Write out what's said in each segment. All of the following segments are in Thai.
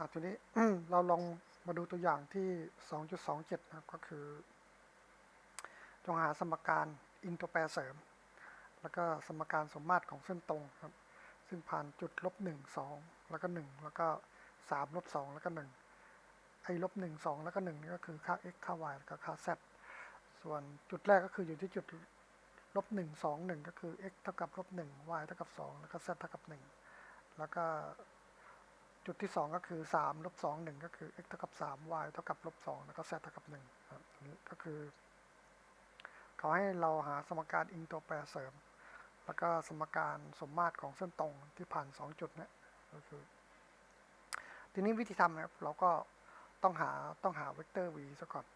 อ่าทีนี้เราลองมาดูตัวอย่างที่ 2.27 นะครับ ก็คือ จงหาสมการอินตัวแปรเสริม แล้วก็สมการสมมาตรของเส้นตรงครับ ซึ่งผ่านจุดลบหนึ่งสองแล้วก็หนึ่งแล้วก็สามลบสองแล้วก็หนึ่งไอ้ลบหนึ่งสองแล้วก็หนึ่งนี่ก็คือค่า x ค่า y แล้วก็ค่า z ส่วนจุดแรกก็คืออยู่ที่จุดลบหนึ่งสองหนึ่งก็คือ x เท่ากับลบหนึ่ง y เท่ากับสองแล้วก็ z เท่ากับหนึ่งแล้วก็ จุดที่สองก็คือสามลบสองหนึ่งก็คือ x เท่ากับสาม y เท่ากับลบสองแล้วก็ z เท่ากับหนึ่งครับนี้ก็คือเขาให้เราหาสมการอิงตัวแปรเสริม แล้วก็สมการสมมาตรของเส้นตรงที่ผ่านสองจุดเนี่ยก็คือ ทีนี้วิธีทำนะครับเราก็ต้องหาต้องหาเวกเตอร์ v ซะก่อน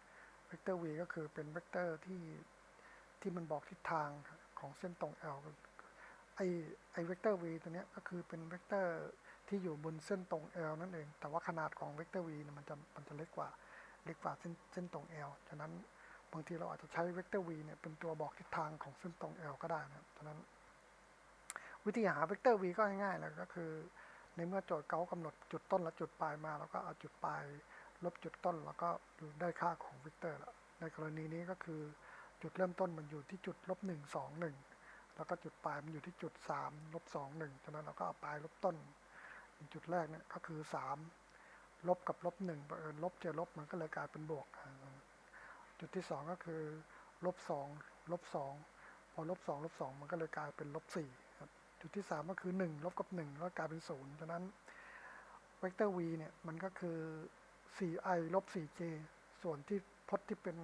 เวกเตอร์ v ก็คือเป็นเวกเตอร์ที่ที่มันบอกทิศทางของเส้นตรง l ไอไอเวกเตอร์ v ตัวเนี้ยก็คือเป็นเวกเตอร์ที่อยู่บนเส้นตรง l นั่นเอง แต่ว่าขนาดของเวกเตอร์ v เนี่ยมันจะมันจะเล็กกว่าเล็กกว่าเส้นเส้นตรง l ฉะนั้นบางทีเราอาจจะใช้เวกเตอร์ v เนี่ยเป็นตัวบอกทิศทางของเส้นตรง l ก็ได้นะครับฉะนั้น วิธีหาเวกเตอร์ v ก็ง่ายๆเลยก็คือ ในเมื่อโจทย์เขากำหนดจุดต้นและจุดปลายมา แล้วก็เอาจุดปลาย ลบจุดต้น แล้วก็ได้ค่าของเวกเตอร์แล้วในกรณีนี้ก็คือจุดเริ่มต้นมันอยู่ที่จุดลบหนึ่งสองหนึ่ง แล้วก็จุดปลายมันอยู่ที่จุดสามลบสองหนึ่งฉะนั้นเราก็เอาปลายลบต้น จุดแรกเนี่ยก็คือสามลบกับลบหนึ่งบังเอิญลบเจอลบมันก็เลยกลายเป็นบวก จุดที่สองก็คือลบสองลบสองพอลบสองลบสองมันก็เลยกลายเป็นลบสี่ครับจุดที่ 3 ก็คือ 1 ลบกับ 1 แล้วกลายเป็น0ฉะนั้นเวกเตอร์ v เนี่ยมันก็คือ 4i ลบ 4j ส่วนที่พจน์ที่เป็น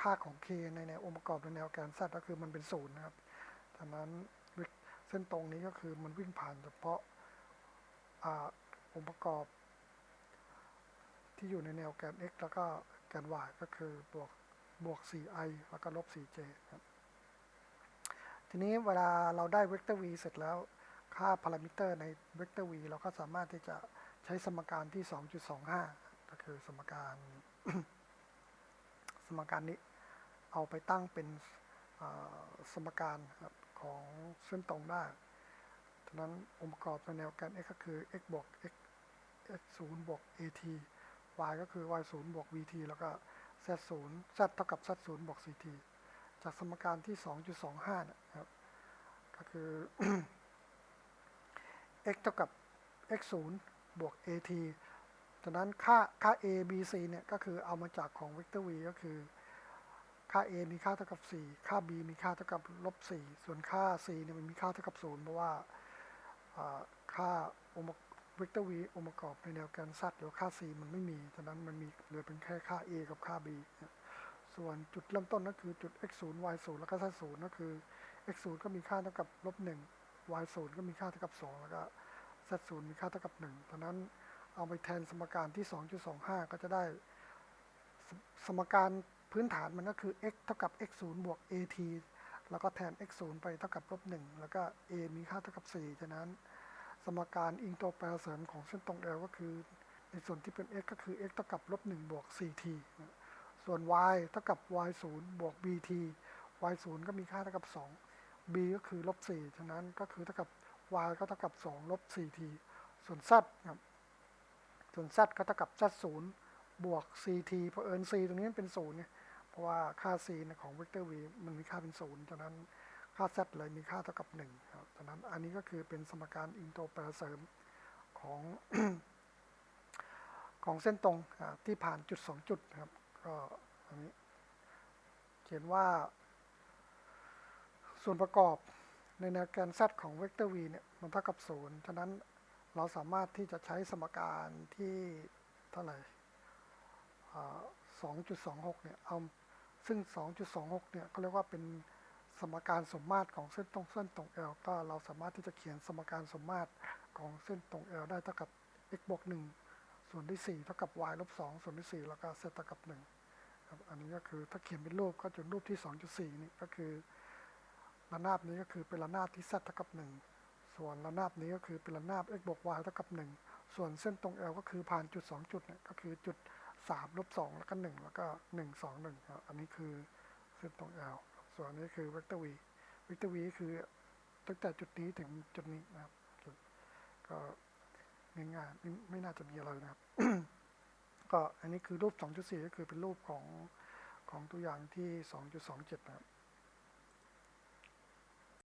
ค่าของ k ในแนวองค์ประกอบในแนวแกน z ก็คือมันเป็น0นะครับ ฉะนั้นเส้นตรงนี้ก็คือมันวิ่งผ่านเฉพาะอองค์ประกอบ ที่อยู่ในแนวแกน x แล้วก็แกน y ก็คือบวกบวก 4i แล้วก็ลบ 4j ครับทีนี้เวลาเราได้เวกเตอร์ v เสร็จแล้วค่าพารามิเตอร์ในเวกเตอร์ v เราก็สามารถที่จะใช้สมการที่ 2.25 ก็คือสมการ สมการนี้เอาไปตั้งเป็นสมการ ของเส้นตรงได้ฉะนั้นองค์ประกอบในแนวแกน x ก็คือ x บวก x x 0บวก at y ก็คือ y 0บวก vt แล้วก็ z 0 z เท่ากับ z 0บวก ct จากสมการที่ 2.25นะครับ ก็คือ x เท่ากับ x 0บวก at จากนั้นค่าค่า a b c เนี่ย ก็คือเอามาจากของเวกเตอร์ v ก็คือ ค่า a มีค่าเท่ากับ 4 ค่า b มีค่าเท่ากับลบ4ส่วนค่า c เนี่ยมันมีค่าเท่ากับ 0 เพราะว่าค่าองค์เวกเตอร์ v องค์ประกอบในแนวแกนซัดหรือค่า c มันไม่มีฉะนั้นมันมีเหลือเป็นแค่ค่า a กับค่า b ส่วนจุดเริ่มต้นก็คือจุด x 0 y 0แล้วก็ z 0ก็คือ x 0ก็มีค่าเท่ากับลบ1 y 0ก็มีค่าเท่ากับ 2 แล้วก็ z 0มีค่าเท่ากับ1ดังนั้นเอาไปแทนสมการที่ 2.25 ก็จะได้สมการ พื้นฐานมันก็คือ x เท่ากับ x 0บวก at แล้วก็แทน x 0ไปเท่ากับลบ1แล้วก็ a มีค่าเท่ากับ 4 ฉะนั้น สมการอิงตัวแปรเสริมของเส้นตรง L ก็คือ ในส่วนที่เป็น x ก็คือ x เท่ากับลบ1บวก ct ส่วน y เท่ากับ y 0บวก bt y 0ก็มีค่าเท่ากับ 2 b ก็คือลบ4ฉะนั้นก็คือเท่ากับ y ก็เท่ากับ2ลบ 4t ส่วน z ครับ ส่วน z ก็เท่ากับ z 0บวก ct เพราะเอิญ c ตรงนี้เป็น0เนี่ย เพราะว่าค่า c ของเวกเตอร์ v มันมีค่าเป็น0ฉะนั้นค่า z เลยมีค่าเท่ากับ1ครับฉะนั้นอันนี้ก็คือเป็นสมการอินโทรแปรเสริมของของเส้นตรงที่ผ่านจุด 2 จุดครับก็อันนี้เขียนว่า ส่วนประกอบในแนวแกน z ของเวกเตอร์ v เนี่ยมันเท่ากับ 0 ฉะนั้นเราสามารถที่จะใช้สมการที่เท่าไหร่2.26 เนี่ย เอา ซึ่ง 2.26 เนี่ยเขาเรียกว่าเป็นสมการสมมาตรของเส้นตรงเส้นตรง L ก็เราสามารถที่จะเขียนสมการสมมาตรของเส้นตรง L ได้เท่ากับ x บวก1ส่วนที่ 4 เท่ากับ y ลบ2ส่วนที่ 4 แล้วก็ z เท่ากับ1ครับอันนี้ก็คือถ้าเขียนเป็นรูปก็จะรูปที่ 2.4 นี่ก็คือระนาบนี้ก็คือเป็นระนาบที่ z เท่ากับ 1 ส่วนระนาบนี้ก็คือเป็นระนาบ x บวก y เท่ากับ 1 ส่วนเส้นตรง L ก็คือผ่านจุด 2 จุดเนี่ยก็คือจุด สามลบสองแล้วก็หนึ่งแล้วก็1 2 1ครับอันนี้คือเส้นตรง L ส่วนนี้คือเวกเตอร์วีเวกเตอร์วีคือตั้งแต่จุดนี้ถึงจุดนี้นะครับ ก็ง่ายๆไม่ไม่น่าจะมีอะไรนะครับ ก็อันนี้คือรูป 2.4 ก็คือเป็นรูปของของตัวอย่างที่ 2.27 นะครับ